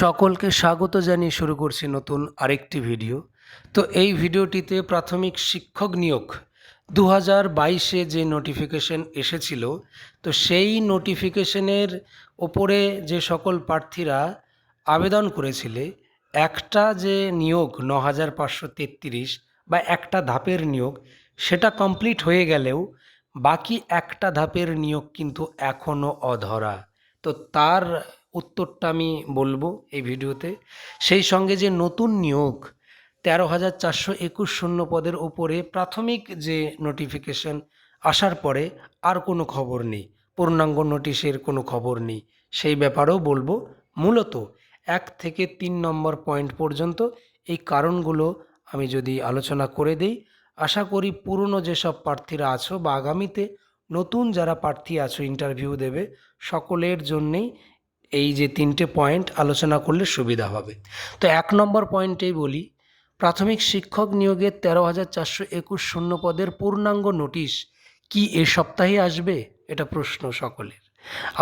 সকলকে স্বাগত জানিয়ে শুরু করছি নতুন আরেকটি ভিডিও। তো এই ভিডিওটিতে প্রাথমিক শিক্ষক নিয়োগ দু হাজার বাইশে যে নোটিফিকেশন এসেছিল, তো সেই নোটিফিকেশনের ওপরে যে সকল প্রার্থীরা আবেদন করেছিলে, একটা যে নিয়োগ ন হাজার পাঁচশো বা একটা ধাপের নিয়োগ, সেটা কমপ্লিট হয়ে গেলেও বাকি একটা ধাপের নিয়োগ কিন্তু এখনও অধরা। তো তার উত্তরটা আমি বলব এই ভিডিওতে। সেই সঙ্গে যে নতুন নিয়োগ, তেরো হাজার চারশো একুশ শূন্য পদের উপরে প্রাথমিক যে নোটিফিকেশন আসার পরে আর কোনো খবর নেই। পূর্ণাঙ্গ নোটিশের কোনো খবর নেই। সেই ব্যাপারেও বলব, মূলত এক থেকে তিন নম্বর পয়েন্ট পর্যন্ত এই কারণগুলো আমি যদি আলোচনা করে দিই, আশা করি পুরনো যেসব প্রার্থীরা আছো বা আগামীতে নতুন যারা প্রার্থী আছো ইন্টারভিউ দেবে, সকলের জন্যেই এই যে তিনটে পয়েন্ট আলোচনা করলে সুবিধা হবে। তো এক নম্বর পয়েন্টেই বলি, প্রাথমিক শিক্ষক নিয়োগের তেরো হাজার চারশো একুশ শূন্য পদের পূর্ণাঙ্গ নোটিশ কি এ সপ্তাহে আসবে? এটা প্রশ্ন সকলের।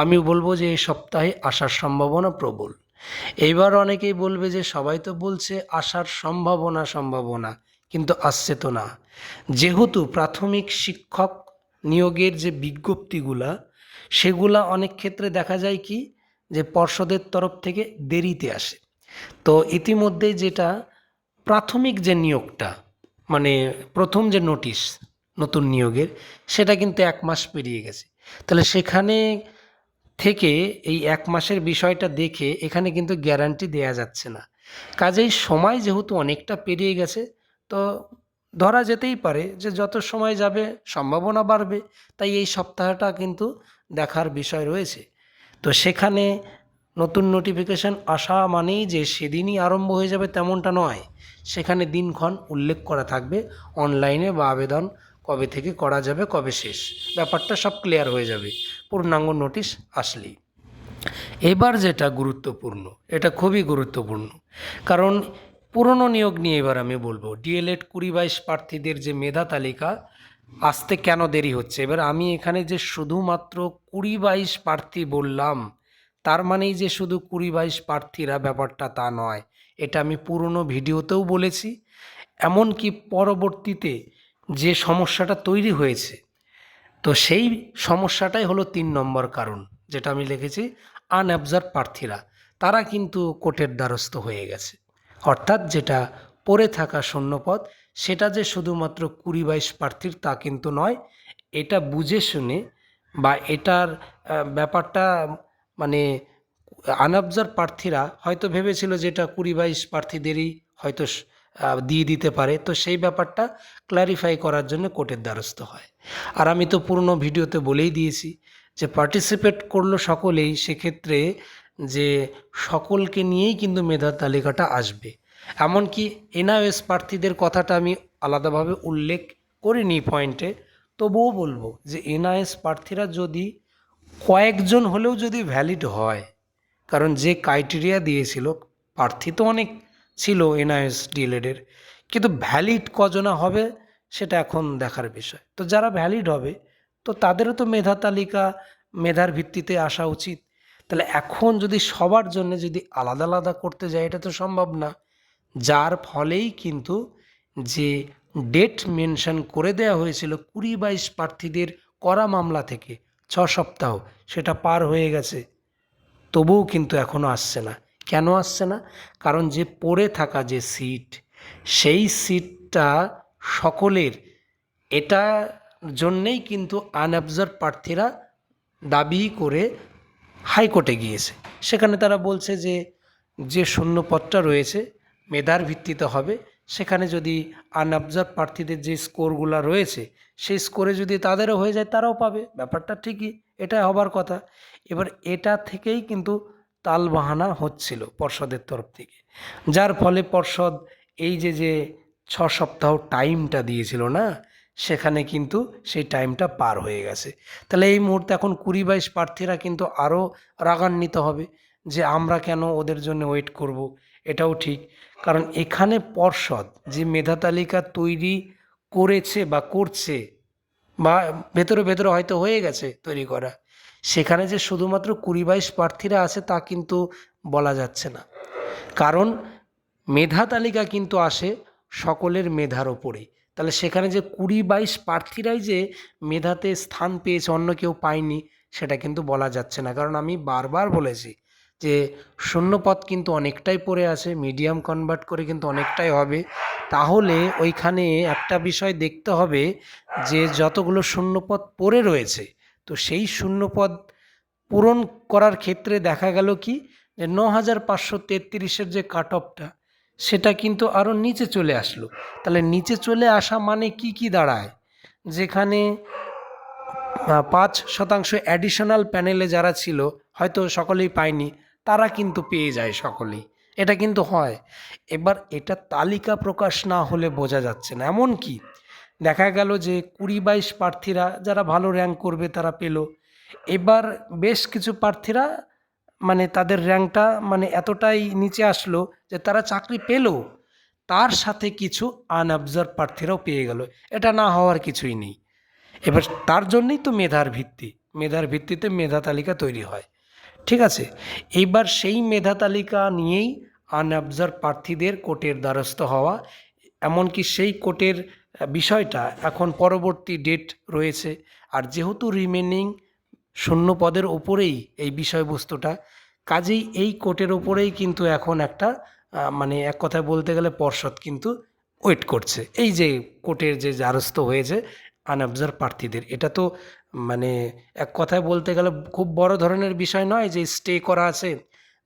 আমি বলব যে এই সপ্তাহে আসার সম্ভাবনা প্রবল। এইবার অনেকেই বলবে যে সবাই তো বলছে আসার সম্ভাবনা সম্ভাবনা, কিন্তু আসছে তো না। যেহেতু প্রাথমিক শিক্ষক নিয়োগের যে বিজ্ঞপ্তিগুলা, সেগুলা অনেক ক্ষেত্রে দেখা যায় কি যে পর্ষদের তরফ থেকে দেরিতে আসে। তো ইতিমধ্যে যেটা প্রাথমিক যে নিয়োগটা মানে প্রথম যে নোটিশ, নতুন নিয়োগের, সেটা কিন্তু এক মাস পেরিয়ে গেছে। তাহলে সেখানে থেকে এই এক মাসের বিষয়টা দেখে এখানে কিন্তু গ্যারান্টি দেয়া যাচ্ছে না। কাজেই সময় যেহেতু অনেকটা পেরিয়ে গেছে, তো ধরা যেতেই পারে যে যত সময় যাবে সম্ভাবনা বাড়বে, তাই এই সপ্তাহটা কিন্তু দেখার বিষয় রয়েছে। তো সেখানে নতুন নোটিফিকেশান আসা মানেই যে সেদিনই আরম্ভ হয়ে যাবে তেমনটা নয়। সেখানে দিনক্ষণ উল্লেখ করা থাকবে অনলাইনে বা আবেদন কবে থেকে করা যাবে, কবে শেষ। ব্যাপারটা সব ক্লিয়ার হয়ে যাবে। পূর্ণাঙ্গ নোটিশ আসলেই। এবার যেটা গুরুত্বপূর্ণ, এটা খুবই গুরুত্বপূর্ণ। কারণ পুরনো নিয়োগ নিয়ে এবার আমি বলব ডিএলএড কুড়ি বাইশ প্রার্থীদের যে মেধা তালিকা আসতে কেন দেরি হচ্ছে? এবার আমি এখানে যে শুধুমাত্র কুড়ি বাইশ প্রার্থী বললাম, তার মানেই যে শুধু কুড়ি বাইশ প্রার্থীরা ব্যাপারটা তা নয়। এটা আমি পুরনো ভিডিওতেও বলেছি। এমনকি পরবর্তীতে যে সমস্যাটা তৈরি হয়েছে, তো সেই সমস্যাটাই হলো তিন নম্বর কারণ, যেটা আমি লিখেছি আনঅবজার্ভ প্রার্থীরা। তারা কিন্তু কোর্টের দ্বারস্থ হয়ে গেছে। অর্থাৎ যেটা পড়ে থাকা শূন্যপদ সেটা যে শুধুমাত্র কুড়ি বাইশ প্রার্থীর তা কিন্তু নয়, এটা বুঝে শুনে বা এটার ব্যাপারটা মানে আনঅবজার্ভ প্রার্থীরা হয়তো ভেবেছিল যে এটা কুড়ি বাইশ প্রার্থীদেরই হয়তো দিয়ে দিতে পারে। তো সেই ব্যাপারটা ক্ল্যারিফাই করার জন্য কোর্টের দ্বারস্থ হয়। আর আমি তো পুরনো ভিডিওতে বলেই দিয়েছি যে পার্টিসিপেট করল সকলেই, সেক্ষেত্রে যে সকলকে নিয়েই কিন্তু মেধার তালিকাটা আসবে। এমনকি এনআইএস প্রার্থীদের কথাটা আমি আলাদাভাবে উল্লেখ করিনি পয়েন্টে, তবুও বলব যে এনআইএস প্রার্থীরা যদি কয়েকজন হলেও যদি ভ্যালিড হয়, কারণ যে ক্রাইটেরিয়া দিয়েছিল, প্রার্থী তো অনেক ছিল এনআইএস ডিএলএডের কিন্তু ভ্যালিড কজনা হবে সেটা এখন দেখার বিষয়। তো যারা ভ্যালিড হবে, তো তাদেরও তো মেধা তালিকা, মেধার ভিত্তিতে আসা উচিত। তাহলে এখন যদি সবার জন্য যদি আলাদা আলাদা করতে যায়, এটা তো সম্ভব না। যার ফলেই কিন্তু যে ডেট মেনশন করে দেওয়া হয়েছিল কুড়ি বাইশ প্রার্থীদের করা মামলা থেকে, ছ সপ্তাহ, সেটা পার হয়ে গেছে। তবুও কিন্তু এখনও আসছে না। কেন আসছে না? কারণ যে পড়ে থাকা যে সিট সেই সিটটা সকলের, এটা জন্যেই কিন্তু আনঅবজার্ভ প্রার্থীরা দাবি করে হাইকোর্টে গিয়েছে। সেখানে তারা বলছে যে যে শূন্যপদটা রয়েছে মেধার ভিত্তিতে হবে। সেখানে যদি আনঅবজার্ভ প্রার্থীদের যে স্কোরগুলো রয়েছে, সেই স্কোরে যদি তাদেরও হয়ে যায়, তারাও পাবে। ব্যাপারটা ঠিকই এটা হবার কথা। এবার এটা থেকেই কিন্তু তালবাহানা হচ্ছিল পর্ষদের তরফ থেকে। যার ফলে পর্ষদ এই যে যে ছ সপ্তাহ টাইমটা দিয়েছিল না, সেখানে কিন্তু সেই টাইমটা পার হয়ে গেছে। তাহলে এই মুহূর্তে এখন কুড়ি বাইশ প্রার্থীরা কিন্তু আরও রাগান্বিত হবে যে আমরা কেন ওদের জন্য ওয়েট করব? এটাও ঠিক। কারণ এখানে পর্ষদ যে মেধা তালিকা তৈরি করেছে বা করছে বা ভেতরে ভেতরে হয়তো হয়ে গেছে তৈরি করা, সেখানে যে শুধুমাত্র কুড়ি বাইশ প্রার্থীরা আছে তা কিন্তু বলা যাচ্ছে না। কারণ মেধা তালিকা কিন্তু আসে সকলের মেধার ওপরেই তাহলে সেখানে যে কুড়ি বাইশ প্রার্থীরাই যে মেধাতে স্থান পেয়েছে, অন্য কেউ পায়নি, সেটা কিন্তু বলা যাচ্ছে না। কারণ আমি বারবার বলেছি যে শূন্যপদ কিন্তু অনেকটাই পড়ে আছে মিডিয়াম কনভার্ট করে কিন্তু অনেকটাই হবে। তাহলে ওইখানে একটা বিষয় দেখতে হবে যে যতগুলো শূন্যপদ পড়ে রয়েছে, তো সেই শূন্যপদ পূরণ করার ক্ষেত্রে দেখা গেল কি যে ন হাজার পাঁচশো তেত্রিশের যে কাট অফটা সেটা কিন্তু আরও নিচে চলে আসলো। তাহলে নিচে চলে আসা মানে কি কি দাঁড়ায়? যেখানে পাঁচ শতাংশ অ্যাডিশনাল প্যানেলে যারা ছিল, হয়তো সকলেই পায়নি তারা কিন্তু পেয়ে যায় সকলেই। এটা কিন্তু হয়। এবার এটা তালিকা প্রকাশ না হলে বোঝা যাচ্ছে না। এমন কি? দেখা গেল যে কুড়ি বাইশ প্রার্থীরা যারা ভালো র্যাঙ্ক করবে তারা পেল। এবার বেশ কিছু প্রার্থীরা মানে তাদের র্যাঙ্কটা মানে এতটাই নিচে আসলো যে তারা চাকরি পেল। তার সাথে কিছু আনঅবজার্ভ প্রার্থীরাও পেয়ে গেল। এটা না হওয়ার কিছুই নেই। এবার তার জন্যই তো মেধার ভিত্তি। মেধার ভিত্তিতে মেধা তালিকা তৈরি হয়। ঠিক আছে? এইবার সেই মেধা তালিকা নিয়েই আনঅবজার্ভ প্রার্থীদের কোর্টের দ্বারস্থ হওয়া, এমনকি সেই কোর্টের বিষয়টা এখন পরবর্তী ডেট রয়েছে। আর যেহেতু রিমেনিং শূন্য পদের ওপরেই এই বিষয়বস্তুটা, কাজেই এই কোর্টের ওপরেই কিন্তু এখন একটা মানে এক কথায় বলতে গেলে পর্ষদ কিন্তু ওয়েট করছে। এই যে কোর্টের যে দ্বারস্থ হয়েছে আনঅবজার্ভ প্রার্থীদের, এটা তো মানে এক কথায় বলতে গেলে খুব বড় ধরনের বিষয় নয় যে স্টে করা আছে,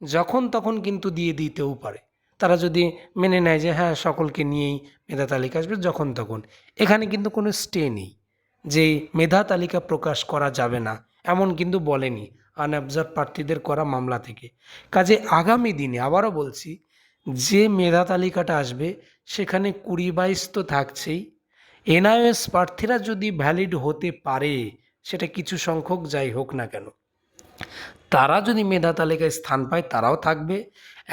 যখন তখন কিন্তু দিয়ে দিতেও পারে। তারা যদি মেনে নেয় যে হ্যাঁ সকলকে নিয়েই মেধা তালিকা আসবে যখন তখন। এখানে কিন্তু কোনো স্টে নেই, যে মেধা তালিকা প্রকাশ করা যাবে না, এমন কিন্তু বলেনি আনঅবজার্ভ প্রার্থীদের করা মামলা থেকে। কাজে আগামী দিনে আবারও বলছি, যে মেধা তালিকাটা আসবে, সেখানে কুড়ি বাইশ তো থাকছেই। এনআইএস প্রার্থীরা যদি ভ্যালিড হতে পারে সেটা কিছু সংখ্যক যাই হোক না কেন। তারা যদি মেধা তালিকায় স্থান পায়, তারাও থাকবে।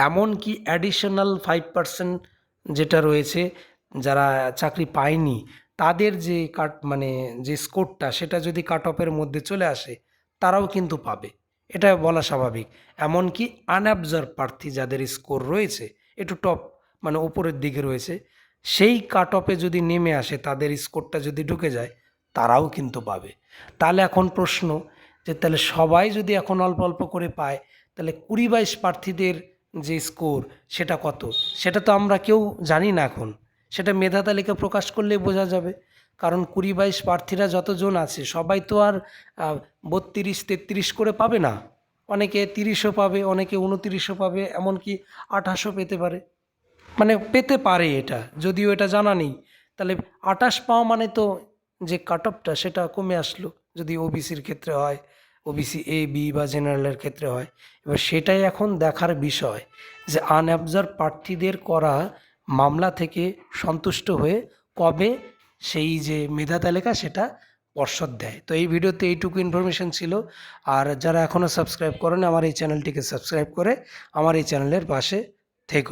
এমনকি অ্যাডিশনাল ফাইভ পার্সেন্ট যেটা রয়েছে, যারা চাকরি পায়নি, তাদের যে কাট মানে যে স্কোরটা সেটা যদি কাট অফের মধ্যে চলে আসে, তারাও কিন্তু পাবে। এটা বলা স্বাভাবিক। এমনকি আনঅবজার্ভ প্রার্থী যাদের স্কোর রয়েছে, একটু টপ মানে উপরের দিকে রয়েছে, সেই কাট অফে যদি নেমে আসে, তাদের স্কোরটা যদি ঢুকে যায় তারাও কিন্তু পাবে। তাহলে এখন প্রশ্ন যে তাহলে সবাই যদি এখন অল্প অল্প করে পায়, তাহলে কুড়ি বাইশ প্রার্থীদের যে স্কোর সেটা কত? সেটা তো আমরা কেউ জানি না এখন। সেটা মেধা তালিকা প্রকাশ করলেই বোঝা যাবে। কারণ কুড়ি বাইশ প্রার্থীরা যতজন আছে, সবাই তো আর বত্রিশ, তেত্রিশ করে পাবে না। অনেকে তিরিশও পাবে, অনেকে উনতিরিশও পাবে, এমনকি আঠাশও পেতে পারে। মানে পেতে পারে এটা, যদিও এটা জানা নেই। তাহলে আঠাশ পাওয়া মানে তো যে কাট অফটা সেটা কমে আসলো যদি ওবিসির ক্ষেত্রে হয় ওবিসি এ বি বা জেনারেলের ক্ষেত্রে হয়। এবার সেটাই এখন দেখার বিষয় যে আনঅবজার্ভ প্রার্থীদের করা মামলা থেকে সন্তুষ্ট হয়ে কবে সেই যে মেধা তালিকা সেটা পর্ষদ দেয়। তো এই ভিডিওতে এইটুকু ইনফরমেশন ছিল। আর যারা এখনও সাবস্ক্রাইব করেন, আমার এই চ্যানেলটিকে সাবস্ক্রাইব করে আমার এই চ্যানেলের পাশে থেকো।